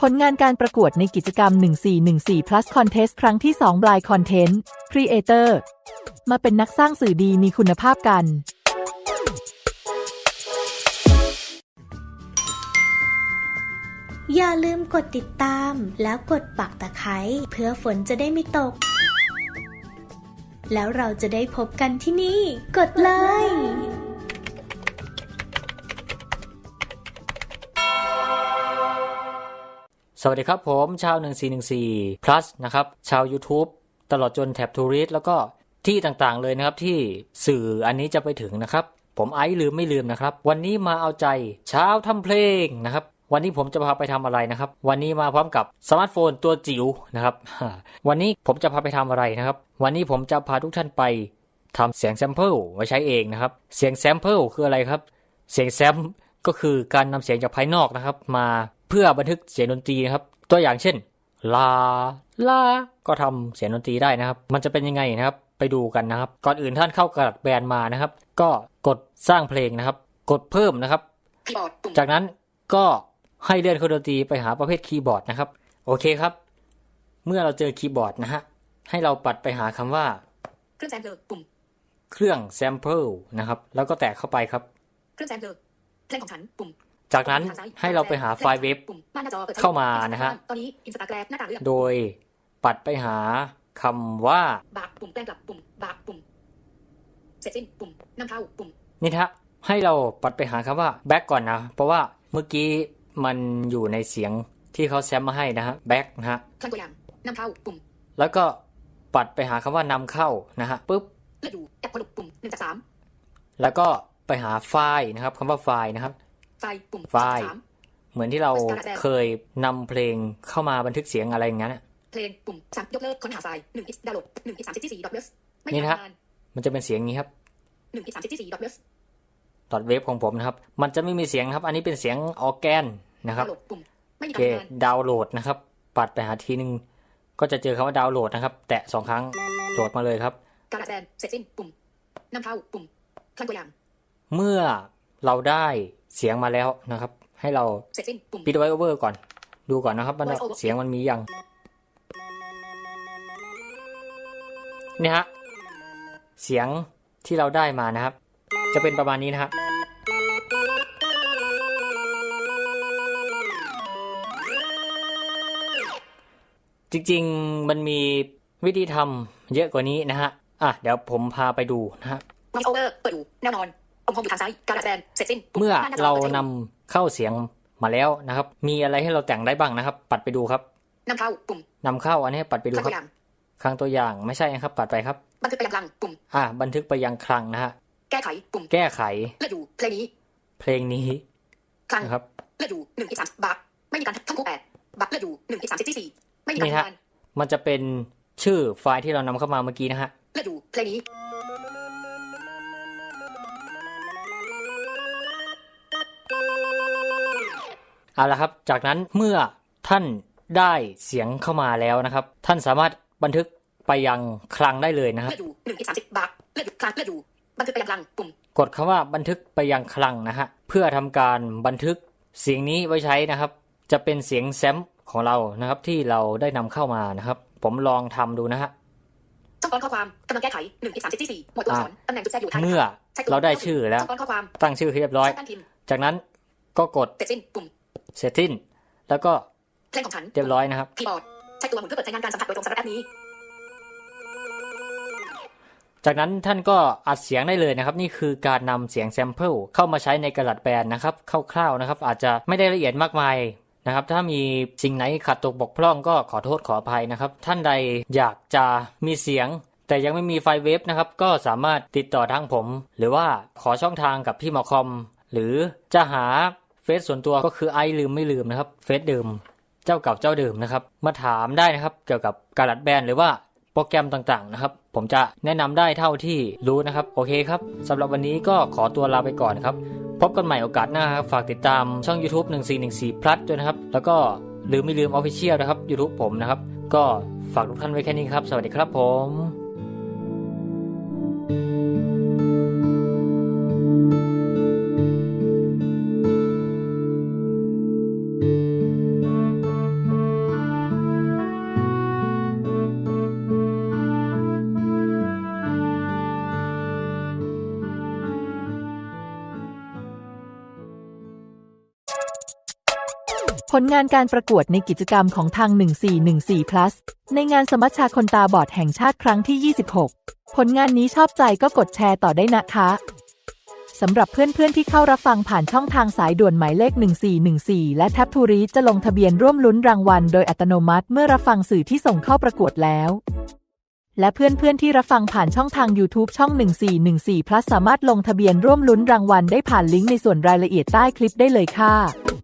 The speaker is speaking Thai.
ผลงานการประกวดในกิจกรรม 1414 plus contest ครั้งที่ 2 Blind Content Creator มาเป็นนักสร้างสื่อดีมีคุณภาพกัน อย่าลืมกดติดตามแล้วกดปักตะไคร้เพื่อฝนจะได้ไม่ตก แล้วเราจะได้พบกันที่นี่ กดเลย วัสดีครับผมชาว 1414 plus นะครับชาว YouTube ตลอดจนแท็บทูริสแล้วก็ที่ต่างๆเลยนะครับที่สื่ออันนี้จะไปถึงนะครับ ผมไอซ์ลืมไม่ลืมนะครับ วันนี้มาเอาใจเช้าทำเพลงนะครับ วันนี้ผมจะพาไปทำอะไรนะครับ วันนี้มาพร้อมกับสมาร์ทโฟนตัวจิ๋วนะครับ วันนี้ผมจะพาไปทำอะไรนะครับ วันนี้ผมจะพาทุกท่านไปทำเสียงแซมเปิลไว้ใช้เองนะครับ เสียงแซมเปิลคืออะไรครับ เสียงแซมก็คือการนำเสียงจากภายนอกนะครับ มา เพื่อบันทึกเสียงดนตรีนะครับ ตัวอย่างเช่น ลา ลา ก็ทำเสียงดนตรีได้นะครับ มันจะเป็นยังไงนะครับ ไปดูกันนะครับ ก่อนอื่นท่านเข้ากระดาษแบนมานะครับ ก็กดสร้างเพลงนะครับ กดเพิ่มนะครับคีย์บอร์ดปุ่มจากนั้นก็ให้เลื่อนเครื่องดนตรีไปหาประเภทคีย์บอร์ดนะครับ โอเคครับ เมื่อเราเจอคีย์บอร์ดนะฮะ ให้เราปัดไปหาคำว่า เครื่องแซมเพลอปุ่ม เครื่องแซมเปิลนะครับ แล้วก็แตะเข้าไปครับ เครื่องแซมเพลอเพลงของฉันปุ่ม จากนั้นให้เราไปหาไฟล์เว็บปุ่มบ้านหน้าจอปิดเข้ามานะฮะตอนนี้อินสตาแกรมหน้าต่างเลือกโดยปัดไปหาคำว่าบากปุ่มแปลงกลับปุ่มบากปุ่มเสร็จสิ้นปุ่มนำเข้าปุ่มนี่นะฮะให้เราปัดไปหาคำว่า back ก่อนนะ เพราะว่าเมื่อกี้มันอยู่ในเสียงที่เขาแซมมาให้นะฮะ back นะฮะครั้งตัวอย่างนำเข้าปุ่มแล้วก็ปัดไปหาคำว่านำเข้านะฮะปุ๊บเลือกดูแอปผลุปุ่มหนึ่งจากสามแล้วก็ไปหาไฟล์นะครับคำว่าไฟล์นะครับ ไฟล์ปุ่มไฟล์สามเหมือนที่เราเคยนำเพลงเข้ามาบันทึกเสียงอะไรอย่างนั้นอะเพลงปุ่มสามยกเลิกค้นหาไฟล์หนึ่งอิสดาวน์โหลดหนึ่งอิสสามสิบสี่ดอทเวฟไม่นี่มีนะฮะทำงานมันจะเป็นเสียงอย่างนี้ครับหนึ่งอิสสามสิบสี่ดอทเวฟดอทเวฟของผมนะครับ มันจะไม่มีเสียงนะครับ อันนี้เป็นเสียงออร์แกนนะคดารับวน์โหลดปุ่มไม่โอมีเคการทำงานดาวน์โหลดนะครับ ปัดไปหาทีหนึ่งก็จะเจอคำว่าดาวน์โหลดนะครับ แตะสองครั้งโหลดมาเลยครับการแสดงเสร็จสิ้นปุ่มนำเข้าปุ่มครั้งตัวอย่าง เมื่อเราได้ เสียงมาแล้วนะครับ ให้เราเสร็จสิ้นปุ่มปิดไวโอเวอร์ก่อน ดูก่อนนะครับว่าเสียงมันมียังนี่ฮะเสียงที่เราได้มานะครับ จะเป็นประมาณนี้นะฮะจริงๆมันมีวิธีทำเยอะกว่านี้นะฮะ อะ เดี๋ยวผมพาไปดูนะฮะว o โอเวอร์เปิดดูแน่นอน ปุ่มโฮมอยู่ทางซ้าย การแสดงเสร็จสิ้นปุ่เมื่อหน้จเราปิดใช้นำเข้าเสียงมาแล้วนะครับ มีอะไรให้เราแต่งได้บ้างนะครับ ปัดไปดูครับนำเข้าปุ่มนำเข้าอันนี้ปัดไปดูครั้งคตัรัวบอย่างครั้งตัวอย่างไม่ใช่นะครับ ปัดไปครับ บันทึกไปยังคลังปุ่มอ่า บันทึกไปยังคลังนะฮะ แก้ไขปุ่ม แก้ไขเลือกดูเพลงนี้ เพลงนี้คลังนะครับเลือกดูหนึ่งอีกสามบักไม่มีการท่องคู่แปดบักเลือกดูหนึ่งอีกสามสิบที่สี่ไม่มีการนี่ทำฮะงานมันจะเป็นชื่อไฟล์ที่เรานำเข้ามาเมื่อกี้นะฮะเลือกดูเพลงนี้ เอาละครับ จากนั้นเมื่อท่านได้เสียงเข้ามาแล้วนะครับ ท่านสามารถบันทึกไปยังคลังได้เลยนะฮะเลือกดูหนึ่งสามสิบบักเลือกดูคลังเลือกดูบันทึกไปยังคลังปุ่มกดคำว่าบันทึกไปยังคลังนะฮะเพื่อทำการบันทึกเสียงนี้ไว้ใช้นะครับ จะเป็นเสียงแซมของเรานะครับที่เราได้นำเข้ามานะครับ ผมลองทำดูนะฮะช่องก้อนข้อความกำลังแก้ไขหนึ่งสามสิบที่สี่หมวดตัวอักษรตำแหน่งจุดแทรกอยู่ท้ายเมื่อเราได้ชื่อแล้วช่องก้อนข้อความตั้งชื่อเรียบร้อย จากนั้นก็กดเสร็จสิ้นปุ่ม เซตติ้นแล้วก็เพลงของฉันเรียบร้อยนะครับคีย์บอร์ดใช้ตัวหมุนเพื่อเปิดใช้งานการสัมผัสโดยตรงสำหรับแอปนี้ จากนั้นท่านก็อัดเสียงได้เลยนะครับ นี่คือการนำเสียงแซมเปิลเข้ามาใช้ในกระดาษแบนนะครับคร่าวๆนะครับ อาจจะไม่ได้ละเอียดมากมายนะครับถ้ามีสิ่งไหนขัดตกบกพร่องก็ขอโทษขออภัยนะครับ ท่านใดอยากจะมีเสียง แต่ยังไม่มีไฟล์เวฟนะครับ ก็สามารถติดต่อทางผม หรือว่าขอช่องทางกับพี่หมอคอม หรือจะหา เฟซส่วนตัวก็คือไอลืมไม่ลืมนะครับเฟซเดิมเจ้าเก่าเจ้าเดิมนะครับ มาถามได้นะครับเกี่ยวกับการดัดแบนหรือว่าโปรแกรมต่างๆนะครับ ผมจะแนะนำได้เท่าที่รู้นะครับ โอเคครับสำหรับวันนี้ก็ขอตัวลาไปก่อนครับ พบกันใหม่โอกาสหน้าครับ ฝากติดตามช่อง YouTube 1414 plus ด้วยนะครับ แล้วก็ลืมไม่ลืม Official นะครับ YouTube ผมนะครับ ก็ฝากทุกท่านไว้แค่นี้ครับ สวัสดีครับผม ผลงานการประกวดในกิจกรรมของทาง 1414 plus ในงานสมัชชาคนตาบอดแห่งชาติครั้งที่ 26 ผลงานนี้ชอบใจก็กดแชร์ต่อได้นะคะสำหรับเพื่อนๆ ที่เข้ารับฟังผ่านช่องทางสายด่วนหมายเลข 1414 และแท็บทูรีจะลงทะเบียนร่วมลุ้นรางวัลโดยอัตโนมัติเมื่อรับฟังสื่อที่ส่งเข้าประกวดแล้ว และเพื่อนๆ ที่รับฟังผ่านช่องทาง YouTube ช่อง 1414 plus สามารถลงทะเบียนร่วมลุ้นรางวัลได้ผ่านลิงก์ในส่วนรายละเอียดใต้คลิปได้เลยค่ะ